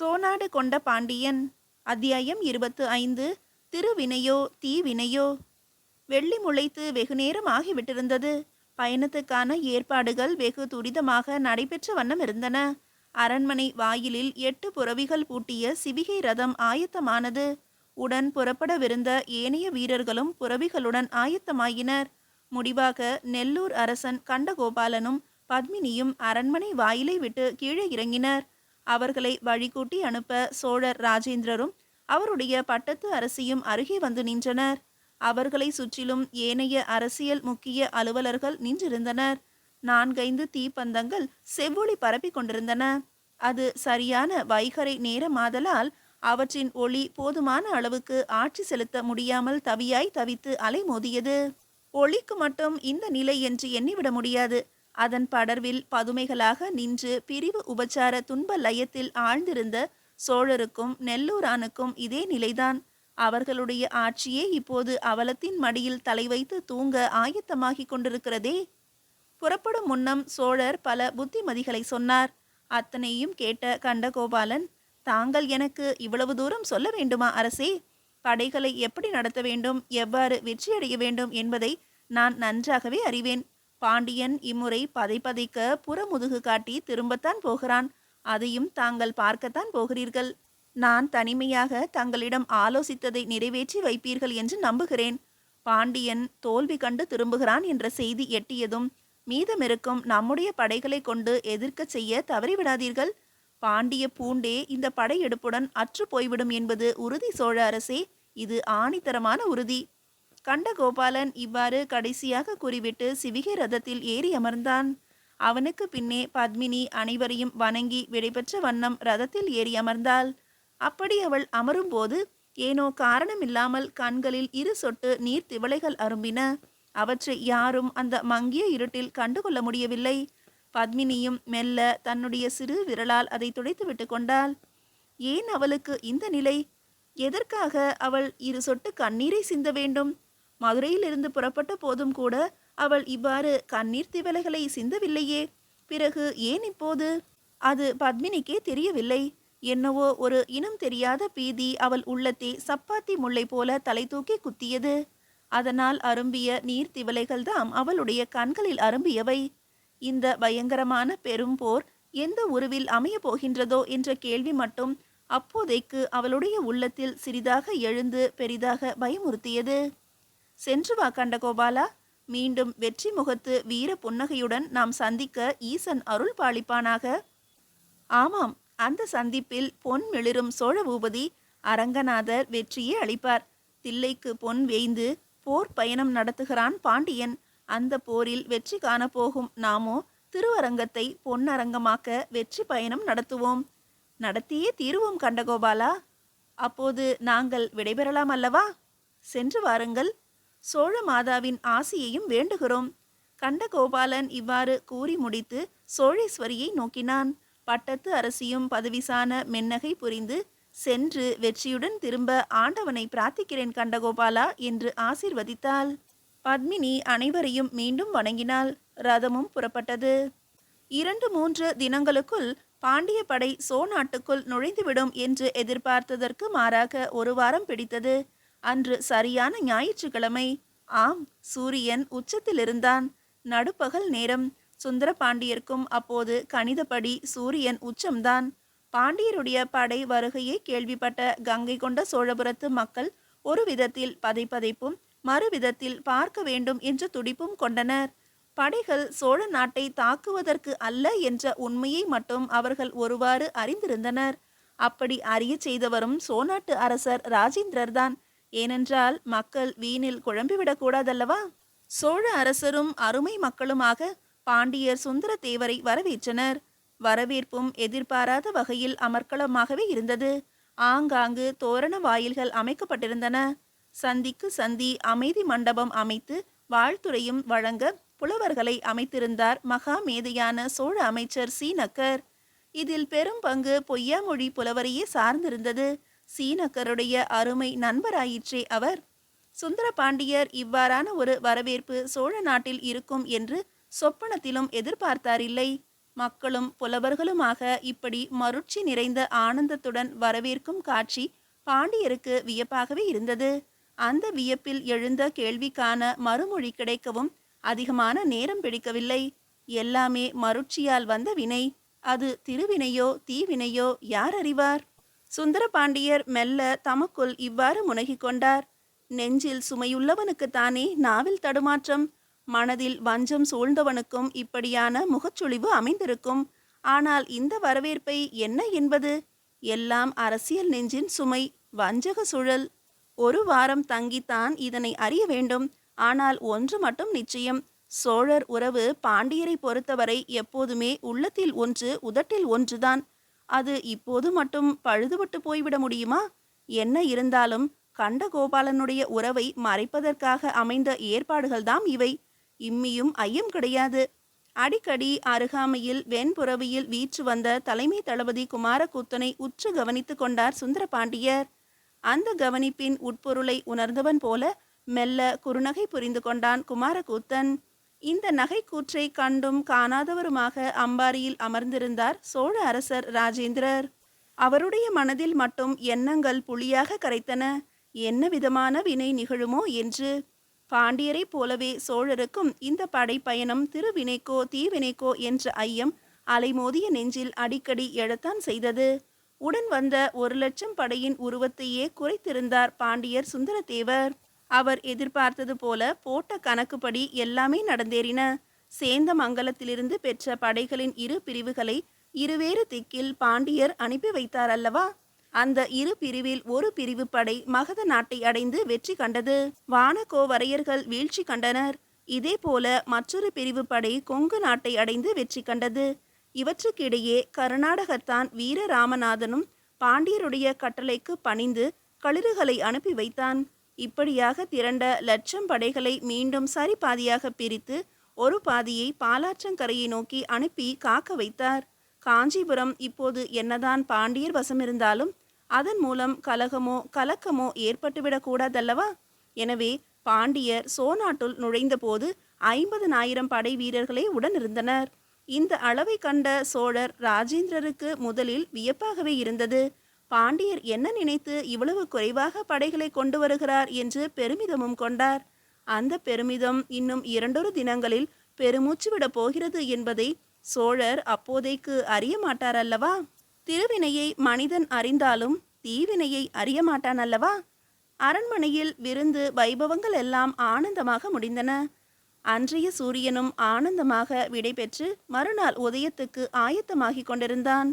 சோனாடு கொண்ட பாண்டியன் அத்தியாயம் இருபத்து ஐந்து திருவினையோ தீவினையோ. வெள்ளி முளைத்து வெகுநேரம் ஆகிவிட்டிருந்தது. பயணத்துக்கான ஏற்பாடுகள் வெகு துரிதமாக நடைபெற்ற வண்ணம் இருந்தன. அரண்மனை வாயிலில் எட்டு புறவிகள் பூட்டிய சிவிகை ரதம் ஆயத்தமானது. உடன் புறப்படவிருந்த ஏனைய வீரர்களும் புறவிகளுடன் ஆயத்தமாயினர். முடிவாக நெல்லூர் அரசன் கண்டகோபாலனும் பத்மினியும் அரண்மனை வாயிலை விட்டு கீழே இறங்கினர். அவர்களை வழிகூட்டி அனுப்ப சோழர் ராஜேந்திரரும் அவருடைய பட்டத்து அரசியும் அருகே வந்து நின்றனர். அவர்களை சுற்றிலும் ஏனைய அரசியல் முக்கிய அலுவலர்கள் நின்றிருந்தனர். நான்கைந்து தீப்பந்தங்கள் செவ்வொளி பரப்பிக் கொண்டிருந்தன. அது சரியான வைகரை நேரமாதலால் அவற்றின் ஒளி போதுமான அளவுக்கு ஆட்சி செலுத்த முடியாமல் தவியாய் தவித்து அலைமோதியது. ஒளிக்கு மட்டும் இந்த நிலை என்று எண்ணிவிட முடியாது. அதன் படர்வில் பதுமைகளாக நின்று பிரிவு உபச்சார துன்ப லயத்தில் ஆழ்ந்திருந்த சோழருக்கும் நெல்லூரானுக்கும் இதே நிலைதான். அவர்களுடைய ஆட்சியே இப்போது அவலத்தின் மடியில் தலை வைத்து தூங்க ஆயத்தமாகிக் கொண்டிருக்கிறதே. புறப்படும் முன்னம் சோழர் பல புத்திமதிகளை சொன்னார். அத்தனையும் கேட்ட கண்டகோபாலன் தாங்கள் எனக்கு இவ்வளவு தூரம் சொல்ல வேண்டுமா அரசே? படைகளை எப்படி நடத்த வேண்டும்? எவ்வாறு வெற்றியடைய வேண்டும்? என்பதை நான் நன்றாகவே அறிவேன். பாண்டியன் இம்முறை பதை பதைக்க புறமுதுகு காட்டி திரும்பத்தான் போகிறான். அதையும் தாங்கள் பார்க்கத்தான் போகிறீர்கள். நான் தனிமையாக தங்களிடம் ஆலோசித்ததை நிறைவேற்றி வைப்பீர்கள் என்று நம்புகிறேன். பாண்டியன் தோல்வி கண்டு திரும்புகிறான் என்ற செய்தி எட்டியதும் மீதமிருக்கும் நம்முடைய படைகளை கொண்டு எதிர்க்கச் செய்ய தவறிவிடாதீர்கள். பாண்டிய பூண்டே இந்த படையெடுப்புடன் அற்று போய்விடும் என்பது உறுதி சோழ அரசே இது ஆணித்தரமான உறுதி. கண்டகோபாலன் இவ்வாறு கடைசியாக கூறிவிட்டு சிவிகை ரதத்தில் ஏறி அமர்ந்தான். அவனுக்கு பின்னே பத்மினி அனைவரையும் வணங்கி விடைபெற்ற வண்ணம் ரதத்தில் ஏறி அமர்ந்தாள். அப்படி அவள் அமரும்போது ஏனோ காரணமில்லாமல் கண்களில் இரு சொட்டு நீர் திவளைகள் அரும்பின. அவற்றை யாரும் அந்த மங்கிய இருட்டில் கண்டுகொள்ள முடியவில்லை. பத்மினியும் மெல்ல தன்னுடைய சிறு விரலால் அதை துடைத்து விட்டு கொண்டாள். ஏன் அவளுக்கு இந்த நிலை? எதற்காக அவள் இரு சொட்டு கண்ணீரை சிந்த வேண்டும்? மதுரையிலிருந்து புறப்பட்ட போதும் கூட அவள் இவ்வாறு கண்ணீர் திவலைகளை சிந்தவில்லையே. பிறகு ஏன் இப்போது? அது பத்மினிக்கே தெரியவில்லை. என்னவோ ஒரு இனம் தெரியாத பீதி அவள் உள்ளத்தை சப்பாத்தி முல்லை போல தலை தூக்கி குத்தியது. அதனால் அரும்பிய நீர் திவலைகள்தாம் அவளுடைய கண்களில் அரும்பியவை. இந்த பயங்கரமான பெரும் போர் எந்த உருவில் அமையப் போகின்றதோ என்ற கேள்வி மட்டும் அப்போதைக்கு அவளுடைய உள்ளத்தில் சிறிதாக எழுந்து பெரிதாக பயமுறுத்தியது. சென்று வா கண்டகோபாலா. மீண்டும் வெற்றி முகத்து வீர புன்னகையுடன் நாம் சந்திக்க ஈசன் அருள் பாலிப்பானாக. ஆமாம் அந்த சந்திப்பில் பொன் மிளிரும் சோழ பூபதி அரங்கநாதர் வெற்றியே அளிப்பார். தில்லைக்கு பொன் வேய்ந்து போர் பயணம் நடத்துகிறான் பாண்டியன். அந்த போரில் வெற்றி காணப்போகும் நாமோ திருவரங்கத்தை பொன்னரங்கமாக்க வெற்றி பயணம் நடத்துவோம். நடத்தியே தீருவோம் கண்டகோபாலா. அப்போது நாங்கள் விடைபெறலாம் அல்லவா? சென்று வாருங்கள். சோழ மாதாவின் ஆசியையும் வேண்டுகிறோம். கண்டகோபாலன் இவ்வாறு கூறி முடித்து சோழேஸ்வரியை நோக்கினான். பட்டத்து அரசியும் பதவிசான மென்னகை புரிந்து சென்று வெற்றியுடன் திரும்ப ஆண்டவனை பிரார்த்திக்கிறேன் கண்டகோபாலா என்று ஆசிர்வதித்தாள். பத்மினி அனைவரையும் மீண்டும் வணங்கினாள். ரதமும் புறப்பட்டது. இரண்டு மூன்று தினங்களுக்குள் பாண்டிய படை சோநாட்டுக்குள் நுழைந்துவிடும் என்று எதிர்பார்த்ததற்கு மாறாக ஒரு வாரம் பிடித்தது. அன்று சரியான ஞாயிற்றுக்கிழமை. ஆம் சூரியன் உச்சத்தில் இருந்தான் நடுப்பகல் நேரம். சுந்தர பாண்டியர்க்கும் அப்போது கணிதப்படி சூரியன் உச்சம்தான். பாண்டியருடைய படை வருகையை கேள்விப்பட்ட கங்கை கொண்ட சோழபுரத்து மக்கள் ஒரு விதத்தில் பதைப்பதைப்பும் மறுவிதத்தில் பார்க்க வேண்டும் என்ற துடிப்பும் கொண்டனர். படைகள் சோழ நாட்டை தாக்குவதற்கு அல்ல என்ற உண்மையை மட்டும் அவர்கள் ஒருவாறு அறிந்திருந்தனர். அப்படி அறிய செய்தவரும் சோநாட்டு அரசர் ராஜேந்திரர்தான். ஏனென்றால் மக்கள் வீணில் குழம்பிவிடக்கூடாதல்லவா சோழ அரசரும் அருமை மக்களுமாக பாண்டியர் சுந்தர தேவரை வரவேற்றனர். வரவேற்பும் எதிர்பாராத வகையில் அமர்க்களமாகவே இருந்தது. ஆங்காங்கு தோரண வாயில்கள் அமைக்கப்பட்டிருந்தன. சந்திக்கு சந்தி அமைதி மண்டபம் அமைத்து வாழ்த்துறையும் வழங்க புலவர்களை அமைத்திருந்தார் மகா மேதையான சோழ அமைச்சர் சீனக்கர். இதில் பெரும் பங்கு பொய்யாமொழி புலவரையே சார்ந்திருந்தது. சீனக்கருடைய அருமை நண்பராயிற்றே அவர். சுந்தர பாண்டியர் இவ்வாறான ஒரு வரவேற்பு சோழ நாட்டில் இருக்கும் என்று சொப்பனத்திலும் எதிர்பார்த்தாரில்லை. மக்களும் புலவர்களுமாக இப்படி மருட்சி நிறைந்த ஆனந்தத்துடன் வரவேற்கும் காட்சி பாண்டியருக்கு வியப்பாகவே இருந்தது. அந்த வியப்பில் எழுந்த கேள்விக்கான மறுமொழி கிடைக்கவும் அதிகமான நேரம் பிடிக்கவில்லை. எல்லாமே மருட்சியால் வந்த வினை. அது திருவினையோ தீவினையோ யார் அறிவார்? சுந்தரபாண்டியர் மெல்ல தமக்குள் இவ்வாறு முனகிக் கொண்டார். நெஞ்சில் சுமையுள்ளவனுக்குத்தானே நாவில் தடுமாற்றம். மனதில் வஞ்சம் சூழ்ந்தவனுக்கும் இப்படியான முகச்சுழிவு அமைந்திருக்கும். ஆனால் இந்த வரவேற்பை என்ன என்பது? எல்லாம் அரசியல் நெஞ்சின் சுமை வஞ்சக சுழல். ஒரு வாரம் தங்கித்தான் இதனை அறிய வேண்டும். ஆனால் ஒன்று மட்டும் நிச்சயம். சோழர் உறவு பாண்டியரை பொறுத்தவரை எப்போதுமே உள்ளத்தில் ஒன்று உதட்டில் ஒன்றுதான். அது இப்போது மட்டும் பழுதுபட்டு போய்விட முடியுமா? என்ன இருந்தாலும் கண்டகோபாலனுடைய உறவை மறைப்பதற்காக அமைந்த ஏற்பாடுகள்தாம் இவை. இம்மியும் ஐயம் கிடையாது. அடிக்கடி அருகாமையில் வெண்புறவியில் வீற்று வந்த தலைமை தளபதி குமாரக்கூத்தனை உற்று கவனித்து கொண்டார் சுந்தரபாண்டியர். அந்த கவனிப்பின் உட்பொருளை உணர்ந்தவன் போல மெல்ல குறுநகை புரிந்து கொண்டான் குமாரக்கூத்தன். இந்த நகைக்கூற்றை கண்டும் காணாதவருமாக அம்பாரியில் அமர்ந்திருந்தார் சோழ அரசர் ராஜேந்திரர். அவருடைய மனதில் மட்டும் எண்ணங்கள் புலியாக கரைத்தன. என்ன விதமான வினை நிகழுமோ என்று. பாண்டியரைப் போலவே சோழருக்கும் இந்த படைப்பயணம் திருவினைக்கோ தீவினைக்கோ என்ற ஐயம் அலைமோதிய நெஞ்சில் அடிக்கடி எழத்தான் செய்தது. உடன் வந்த ஒரு லட்சம் படையின் உருவத்தையே குறைத்திருந்தார் பாண்டியர் சுந்தரதேவர். அவர் எதிர்பார்த்தது போல போட்ட கணக்குப்படி எல்லாமே நடந்தேறின. சேந்தமங்கலத்திலிருந்து பெற்ற படைகளின் இரு பிரிவுகளை இருவேறு திக்கில் பாண்டியர் அனுப்பி வைத்தார் அல்லவா? அந்த இரு பிரிவில் ஒரு பிரிவு படை மகத நாட்டை அடைந்து வெற்றி கண்டது. வானகோவரையர்கள் வீழ்ச்சி கண்டனர். இதே போல மற்றொரு பிரிவு படை கொங்கு நாட்டை அடைந்து வெற்றி கண்டது. இவற்றுக்கிடையே கர்நாடகத்தான் வீரராமநாதனும் பாண்டியருடைய கட்டளைக்கு பணிந்து களிறுகளை அனுப்பி வைத்தான். இப்படியாக திரண்ட லட்சம் படைகளை மீண்டும் சரி பாதியாக பிரித்து ஒரு பாதியை பாலாற்றங்கரையை நோக்கி அனுப்பி காக்க வைத்தார். காஞ்சிபுரம் இப்போது என்னதான் பாண்டியர் வசமிருந்தாலும் அதன் மூலம் கலகமோ கலக்கமோ ஏற்பட்டுவிடக்கூடாதல்லவா எனவே பாண்டியர் சோநாட்டுள் நுழைந்தபோது ஐம்பதனாயிரம் படை வீரர்களே உடனிருந்தனர். இந்த அளவை கண்ட சோழர் ராஜேந்திரருக்கு முதலில் வியப்பாகவே இருந்தது. பாண்டியர் என்ன நினைத்து இவ்வளவு குறைவாக படைகளை கொண்டு வருகிறார் என்று பெருமிதமும் கொண்டார். அந்த பெருமிதம் இன்னும் இரண்டொரு தினங்களில் பெருமூச்சு விடப் போகிறது என்பதை சோழர் அப்போதைக்கு அறிய மாட்டார் அல்லவா திருவினையை மனிதன் அறிந்தாலும் தீவினையை அறிய மாட்டான் அல்லவா அரண்மனையில் விருந்து வைபவங்கள் எல்லாம் ஆனந்தமாக முடிந்தன. அன்றைய சூரியனும் ஆனந்தமாக விடைபெற்று மறுநாள் உதயத்துக்கு ஆயத்தமாகிக் கொண்டிருந்தான்.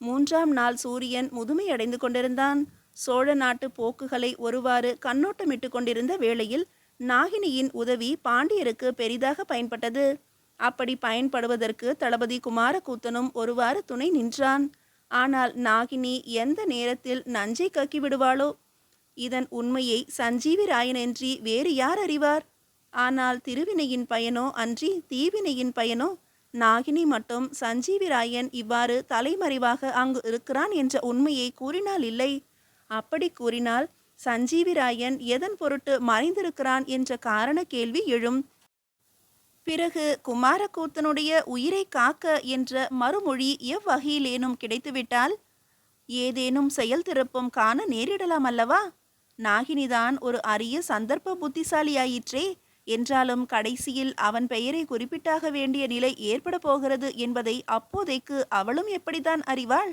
மூன்றாம் நாள் சூரியன் முதுமையடைந்து கொண்டிருந்தான். சோழ நாட்டு போக்குகளை ஒருவாறு கண்ணோட்டமிட்டு கொண்டிருந்த வேளையில் நாகினியின் உதவி பாண்டியருக்கு பெரிதாக பயன்பட்டது. அப்படி பயன்படுவதற்கு தளபதி குமாரக்கூத்தனும் ஒருவாறு துணை நின்றான். ஆனால் நாகினி எந்த நேரத்தில் நஞ்சை கக்கி விடுவாளோ? இதன் உண்மையை சஞ்சீவி ராயனன்றி வேறு யார் அறிவார்? ஆனால் திருவினையின் பயனோ அன்றி தீவினையின் பயனோ நாகினி மட்டும் சஞ்சீவி ராயன் இவ்வாறு தலைமறைவாக அங்கு இருக்கிறான் என்ற உண்மையை கூறினால் இல்லை. அப்படி கூறினால் சஞ்சீவி ராயன் எதன் பொருட்டு மறைந்திருக்கிறான் என்ற காரண கேள்வி எழும். பிறகு குமாரக்கூத்தனுடைய உயிரை காக்க என்ற மறுமொழி எவ்வகையிலேனும் கிடைத்துவிட்டால் ஏதேனும் செயல் திருப்பம் காண நேரிடலாம் அல்லவா? நாகினிதான் ஒரு அரிய சந்தர்ப்ப புத்திசாலியாயிற்றே. என்றாலும் கடைசியில் அவன் பெயரை குறிப்பிட்டாக வேண்டிய நிலை ஏற்பட போகிறது என்பதை அப்போதைக்கு அவளும் எப்படிதான் அறிவாள்?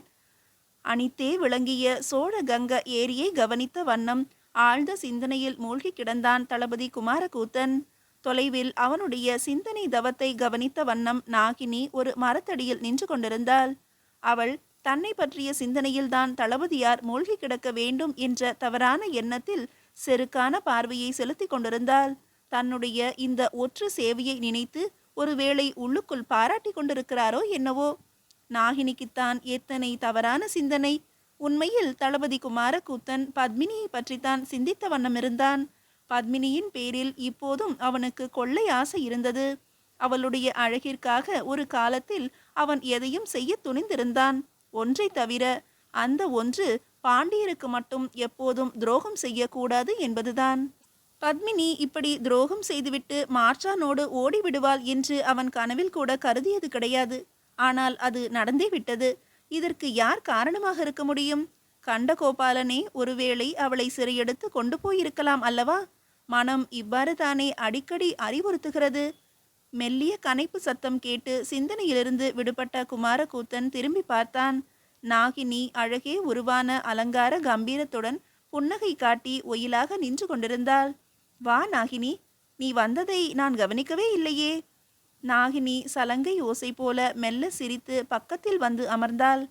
அனித்தே விளங்கிய சோழ கங்க ஏரியை கவனித்த வண்ணம் ஆழ்ந்த சிந்தனையில் மூழ்கி கிடந்தான் தளபதி குமாரகூத்தன். தொலைவில் அவனுடைய சிந்தனை தவத்தை கவனித்த வண்ணம் நாகினி ஒரு மரத்தடியில் நின்று கொண்டிருந்தாள். அவள் தன்னை பற்றிய சிந்தனையில்தான் தளபதியார் மூழ்கி கிடக்க வேண்டும் என்ற தவறான எண்ணத்தில் செருக்கான பார்வையை செலுத்திக் கொண்டிருந்தாள். தன்னுடைய இந்த ஒற்று சேவையை நினைத்து ஒருவேளை உள்ளுக்குள் பாராட்டி கொண்டிருக்கிறாரோ என்னவோ? நாகினிக்குத்தான் எத்தனை தவறான சிந்தனை. உண்மையில் தளபதி குமாரகூத்தன் பத்மினியை பற்றித்தான் சிந்தித்த வண்ணம் இருந்தான். பத்மினியின் பேரில் இப்போதும் அவனுக்கு கொள்ளை ஆசை இருந்தது. அவளுடைய அழகிற்காக ஒரு காலத்தில் அவன் எதையும் செய்ய துணிந்திருந்தான். ஒன்றை தவிர அந்த ஒன்று பாண்டியருக்கு மட்டும் எப்போதும் துரோகம் செய்யக்கூடாது என்பதுதான். பத்மினி இப்படி துரோகம் செய்துவிட்டு மார்ச்சானோடு ஓடிவிடுவாள் என்று அவன் கனவில் கூட கருதியது கிடையாது. ஆனால் அது நடந்தே விட்டது. இதற்கு யார் காரணமாக இருக்க முடியும்? கண்டகோபாலனே ஒருவேளை அவளை சிறையெடுத்து கொண்டு போயிருக்கலாம் அல்லவா? மனம் இவ்வாறு தானே அடிக்கடி அறிவுறுத்துகிறது. மெல்லிய கனைப்பு சத்தம் கேட்டு சிந்தனையிலிருந்து விடுபட்ட குமாரகூத்தன் திரும்பி பார்த்தான். நாகினி அழகே உருவான அலங்கார கம்பீரத்துடன் புன்னகை காட்டி ஒயிலாக நின்று கொண்டிருந்தாள். வா நாகினி. நீ வந்ததை நான் கவனிக்கவே இல்லையே. நாகினி சலங்கை ஓசை போல மெல்ல சிரித்து பக்கத்தில் வந்து அமர்ந்தாள்.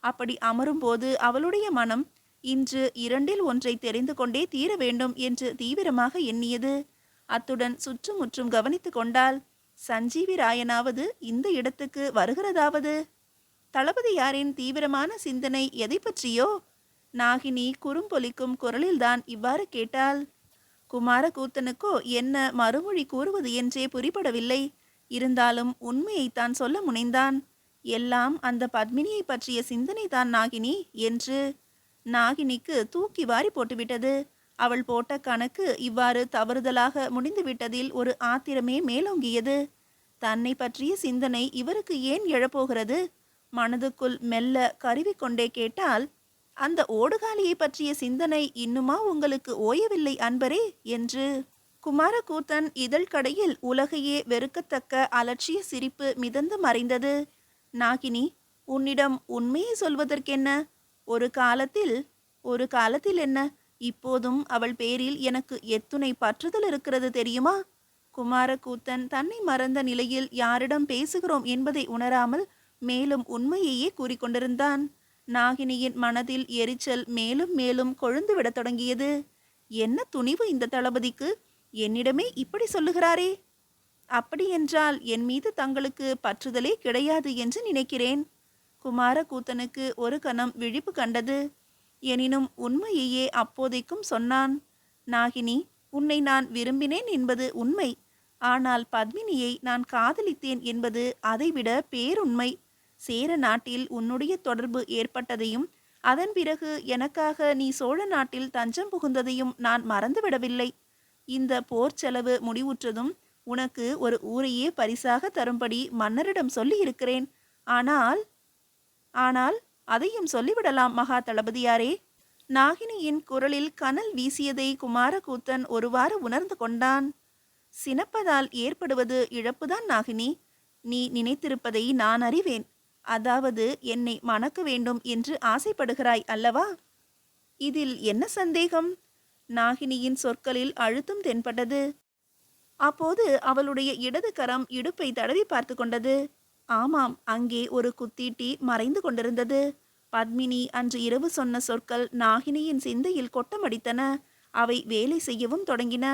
அப்படி அமரும்போது அவளுடைய மனம் இன்று இரண்டில் ஒன்றை தெரிந்து கொண்டே தீர வேண்டும் என்று தீவிரமாக எண்ணியது. அத்துடன் சுற்றுமுற்றும் கவனித்து கொண்டாள். சஞ்சீவி ராயனாவது இந்த இடத்துக்கு வருகிறதாவது? தளபதியாரின் தீவிரமான சிந்தனை எதை பற்றியோ? நாகினி குறும்பொலிக்கும் குரலில்தான் இவ்வாறு கேட்டாள். குமாரகூத்தனுக்கோ என்ன மறுமொழி கூறுவது என்றே புரிபடவில்லை. இருந்தாலும் உண்மையைத்தான் சொல்ல முனைந்தான். எல்லாம் அந்த பத்மினியை பற்றிய சிந்தனை தான் நாகினி என்று. நாகினிக்கு தூக்கி வாரி போட்டுவிட்டது. அவள் போட்ட கணக்கு இவ்வாறு தவறுதலாக முடிந்துவிட்டதில் ஒரு ஆத்திரமே மேலோங்கியது. தன்னை பற்றிய சிந்தனை இவருக்கு ஏன் எழப்போகிறது? மனதுக்குள் மெல்ல கருவிக்கொண்டே கேட்டால் அந்த ஓடுகாலியை பற்றிய சிந்தனை இன்னுமா உங்களுக்கு ஓயவில்லை அன்பரே? என்று குமாரகூத்தன் இதழ் கடையில் உலகையே வெறுக்கத்தக்க அலட்சிய சிரிப்பு மிதந்து மறைந்தது. நாகினி உன்னிடம் உண்மையை சொல்வதற்கென்ன? ஒரு காலத்தில் ஒரு காலத்தில் என்ன? இப்போதும் அவள் பேரில் எனக்கு எத்துணை பற்றுதல் இருக்கிறது தெரியுமா? குமாரகூத்தன் தன்னை மறந்த நிலையில் யாரிடம் பேசுகிறோம் என்பதை உணராமல் மேலும் உண்மையையே கூறிக்கொண்டிருந்தான். நாகினியின் மனதில் எரிச்சல் மேலும் மேலும் கொழுந்துவிடத் தொடங்கியது. என்ன துணிவு இந்த தளபதிக்கு? என்னிடமே இப்படி சொல்லுகிறாரே. அப்படியென்றால் என் மீது தங்களுக்கு பற்றுதலே கிடையாது என்று நினைக்கிறேன். குமாரகூத்தனுக்கு ஒரு கணம் விழிப்பு கண்டது. எனினும் உண்மையையே அப்போதைக்கும் சொன்னான். நாகினி உன்னை நான் விரும்பினேன் என்பது உண்மை. ஆனால் பத்மினியை நான் காதலித்தேன் என்பது அதைவிட பேருண்மை. சேர நாட்டில் உன்னுடைய தொடர்பு ஏற்பட்டதையும் அதன் பிறகு எனக்காக நீ சோழ நாட்டில் தஞ்சம் புகுந்ததையும் நான் மறந்துவிடவில்லை. இந்த போர் செலவு முடிவுற்றதும் உனக்கு ஒரு ஊரையே பரிசாக தரும்படி மன்னரிடம் சொல்லி இருக்கிறேன் ஆனால் ஆனால் அதையும் சொல்லிவிடலாம் மகா தளபதியாரே. நாகினியின் குரலில் கனல் வீசியதை குமாரகூத்தன் ஒருவாறு உணர்ந்து கொண்டான். சினப்பதால் ஏற்படுவது இழப்புதான் நாகினி. நீ நினைத்திருப்பதை நான் அறிவேன். அதாவது என்னை மணக்க வேண்டும் என்று ஆசைப்படுகிறாய் அல்லவா? இதில் என்ன சந்தேகம்? நாகினியின் சொற்களில் அழுத்தம் தென்பட்டது. அப்போது அவளுடைய இடது கரம் இடுப்பை தடவி பார்த்து கொண்டது. ஆமாம் அங்கே ஒரு குத்தீட்டி மறைந்து கொண்டிருந்தது. பத்மினி அன்று இரவு சொன்ன சொற்கள் நாகினியின் சிந்தையில் கொட்டமடித்தன. அவை வேலை செய்யவும் தொடங்கின.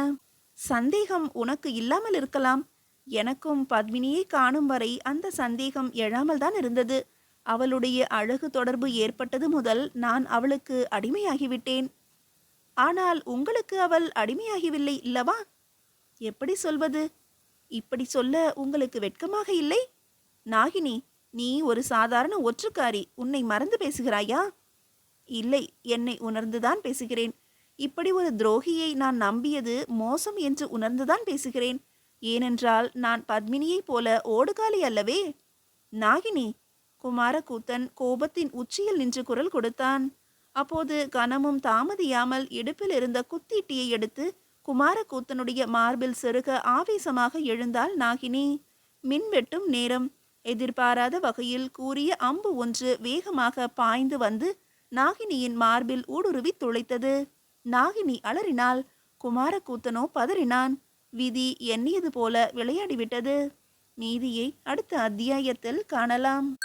சந்தேகம் உனக்கு இல்லாமல் இருக்கலாம். எனக்கும் பத்மினியை காணும் வரை அந்த சந்தேகம் எழாமல் தான் இருந்தது. அவளுடைய அழகு தொடர்பு ஏற்பட்டது முதல் நான் அவளுக்கு அடிமையாகிவிட்டேன். ஆனால் உங்களுக்கு அவள் அடிமையாகவில்லை இல்லவா எப்படி சொல்வது? இப்படி சொல்ல உங்களுக்கு வெட்கமாக இல்லை? நாகினி நீ ஒரு சாதாரண ஒற்றுக்காரி உன்னை மறந்து பேசுகிறாயா? இல்லை என்னை உணர்ந்துதான் பேசுகிறேன். இப்படி ஒரு துரோகியை நான் நம்பியது மோசம் என்று உணர்ந்துதான் பேசுகிறேன். ஏனென்றால் நான் பத்மினியைப் போல ஓடுகாலி அல்லவே? நாகினி குமாரகூத்தன் கோபத்தின் உச்சியில் நின்று குரல் கொடுத்தான். அப்போது கனமும் தாமதியாமல் இடுப்பில் இருந்த குத்தீட்டியை எடுத்து குமாரகூத்தனுடைய மார்பில் செருக ஆவேசமாக எழுந்தாள் நாகினி. மின்வெட்டும் நேரம். எதிர்பாராத வகையில் கூறிய அம்பு ஒன்று வேகமாக பாய்ந்து வந்து நாகினியின் மார்பில் ஊடுருவி துளைத்தது. நாகினி அலறினாள். குமாரக்கூத்தனோ பதறினான். விதி எண்ணியது போல விளையாடிவிட்டது. நீதியை அடுத்த அத்தியாயத்தில் காணலாம்.